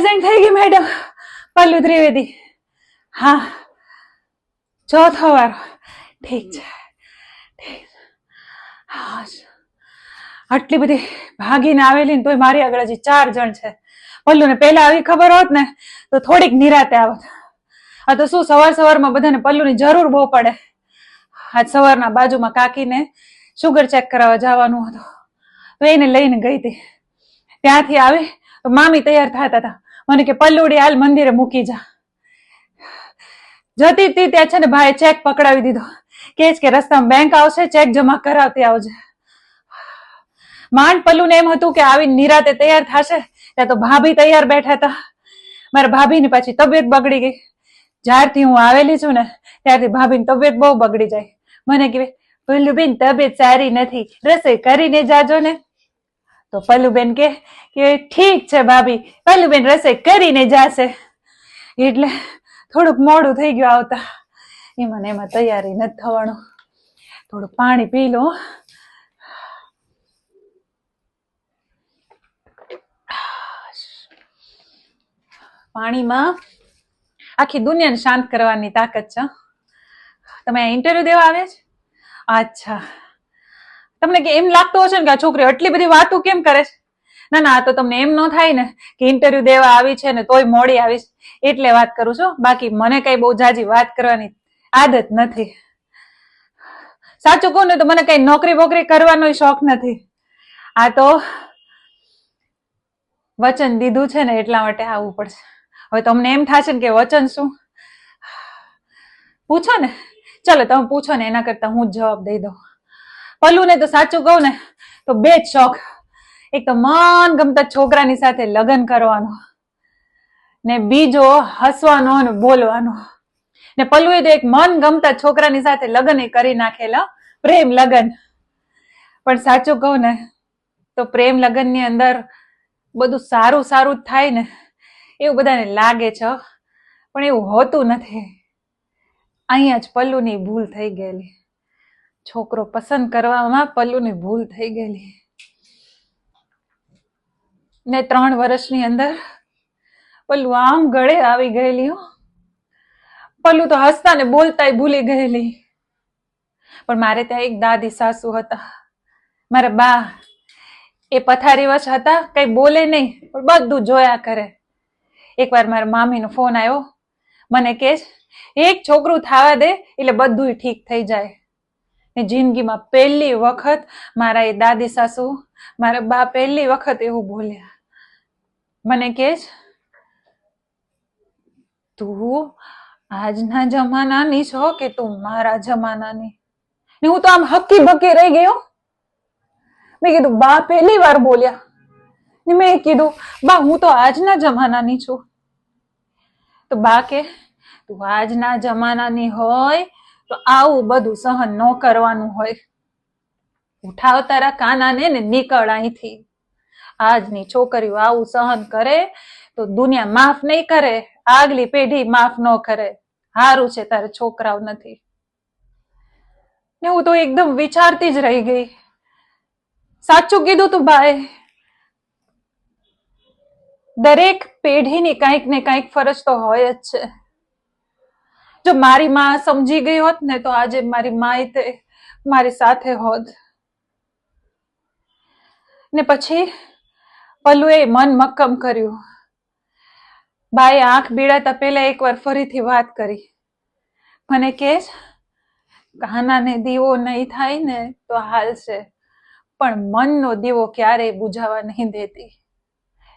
Present થઈ ગઈ madam પલ્લુ ત્રિવેદી. હા. ચોથો વાર. ઠીક છે. આટલી બધી ભાગીને આવેલી ને તોય મારી આગળ હજી ચાર જણ છે. પલ્લુને પહેલા આવી ખબર હોત ને, તો થોડીક નિરાતે આવત. આ તો શું સવાર સવારમાં બધાને પલ્લુની જરૂર બહુ પડે. આજ સવારના બાજુમાં કાકીને શુગર ચેક કરાવવા જવાનું હતું. તો એને લઈને ગઈ હતી. ત્યાંથી આવી મામી તૈયાર થતા હતા. મને કે પલ્લુડી, હાલ મંદિરે મૂકી જા. જતી હતી ત્યાં છે ને ભાઈ ચેક પકડાવી દીધો. કે કે રસ્તામાં બેંક આવશે ચેક જમા કરાવતી આવજે. માંડ પલ્લુને એમ હતું કે આવી નિરાતે તૈયાર થશે, ત્યાં તો ભાભી તૈયાર બેઠા હતા. મારા ભાભીની પાછી તબિયત બગડી ગઈ. જ્યારથી હું આવેલી છું ને, ત્યારથી ભાભીની તબિયત બહુ બગડી જાય. મને કે પલ્લુબેન, તબિયત સારી નથી. રસોઈ કરીને જાજો ને. તો ફલુબેન કે કે ઠીક છે ભાભી, ફલુબેન રસોઈ કરીને જાશે. એટલે થોડુંક મોડું થઈ ગયું આવતા. એમાં ને એમાં તૈયારી નથી થવાનું. થોડું પાણી પી લો. પાણીમાં આખી દુનિયાને શાંત કરવાની તાકાત છે. તમે ઇન્ટરવ્યુ દેવા આવે છે? અચ્છા. તમને કે એમ લાગતો હશે ને કે આ છોકરી આટલી બધી વાતો કેમ કરે છે? ના ના તો તમને એમ ન થાય ને કે ઇન્ટરવ્યુ દેવા આવી છે ને તોય મોડી આવીશ એટલે વાત કરું છું, બાકી મને કઈ બહુ જાજી વાત કરવાની આદત નથી. સાચું કહું ને તો મને કઈ નોકરી બોકરી કરવાનો શોખ નથી. આ તો વચન દીધું છે ને એટલા માટે આવવું પડશે. હવે તમને એમ થશે ને કે વચન શું? પૂછો ને. ચાલો તમે પૂછો ને એના કરતા હું જ જવાબ દઈ દઉં. પલ્લુને તો સાચું કહું ને, તો બે જ શોખ. એક તો મન ગમતા છોકરાની સાથે લગ્ન કરવાનો ને બીજો હસવાનો અને બોલવાનો. ને પલ્લુએ તો એક મન ગમતા છોકરાની સાથે લગ્ન કરી નાખેલા, પ્રેમ લગ્ન. પણ સાચું કહું ને, તો પ્રેમ લગ્નની અંદર બધું સારું સારું જ થાય ને, એવું બધાને લાગે છે, પણ એવું હોતું નથી. અહીંયા જ પલ્લુની ભૂલ થઈ ગયેલી. છોકરો પસંદ કરવામાં પલ્લુની ભૂલ થઈ ગયેલી. ને ત્રણ વર્ષની અંદર પલ્લુ આમ ગળે આવી ગયેલી હો. પલ્લુ તો હસતા ને બોલતાય ભૂલી ગયેલી. પણ મારે ત્યાં એક દાદી સાસુ હતા. મારા બા એ પથારી વચ હતા, કઈ બોલે નહીં, પણ બધું જોયા કરે. એકવાર મારા મામીનો ફોન આવ્યો. મને કે એક છોકરું થવા દે, એટલે બધું ઠીક થઈ જાય. ને જિંદગીમાં પહેલી વખત મારા એ દાદી સાસુ, મારા બા પહેલી વખત એવું બોલ્યા. મને કે તું આજના જમાનાની છો કે તું મારા જમાનાની? ને હું તો આમ હક્કી બક્કી રહી ગયો મેં કીધું, બા પહેલી વાર બોલ્યા. ને મેં કીધું, બા, હું તો આજના જમાનાની છું. તો બા કે, તું આજના જમાનાની હોય તો આવું બધું સહન ન કરવાનું હોય. ઉઠાવ તારા કાનાને ને નીકળ અહીંથી. આજની છોકરીઓ આવું સહન કરે તો દુનિયા માફ નહીં કરે, આગલી પેઢી માફ ન કરે. હારું છે તારે છોકરાઓ નથી. ને હું તો એકદમ વિચારતી જ રહી ગઈ. સાચું કીધું તું ભાઈ. દરેક પેઢીની કંઈક ને કંઈક ફરજ તો હોય જ છે. જો મારી માં સમજી ગઈ હોત ને તો આજે મારી માય તે મારી સાથે હોત. ને પછી પલ્લુએ મન મક્કમ કર્યું. બાએ આંખ બીડાતા પહેલા એકવાર ફરીથી વાત કરી. મને કે કાનાને દીવો નહીં થાય ને તો હાલશે પણ મનનો દીવો ક્યારેય બુઝાવા નહીં દેતી.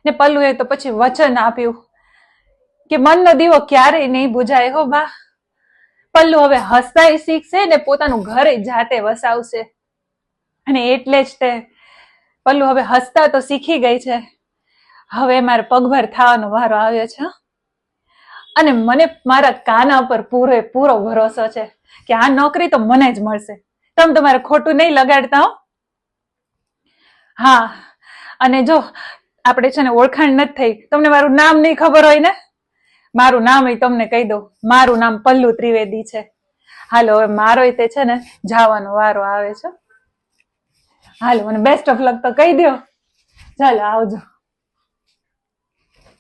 ને પલ્લુએ તો પછી વચન આપ્યું કે મનનો દીવો ક્યારેય નહીં બુઝાય હો બા. પલ્લુ હવે હસતાય શીખશે ને પોતાનું ઘર જાતે વસાવશે. અને એટલે જ તે પલ્લુ હવે હસતા તો શીખી ગઈ છે. હવે મારે પગભર થવાનો વારો આવ્યો છે અને મને મારા કાના પર પૂરો પૂરો ભરોસો છે કે આ નોકરી તો મને જ મળશે. તમે તમારે ખોટું નહીં લગાડતા હા, અને જો આપણે છે ને ઓળખાણ નથી થઈ, તમને મારું નામ નહીં ખબર હોય ને? મારું નામ એ તમને કહી દઉં. મારું નામ પલ્લુ ત્રિવેદી છે. હાલો, હવે મારો તે છે ને, જવાનો વારો આવે છે. હાલો, મને બેસ્ટ ઓફ લક તો કહી દો ચાલો, આવજો.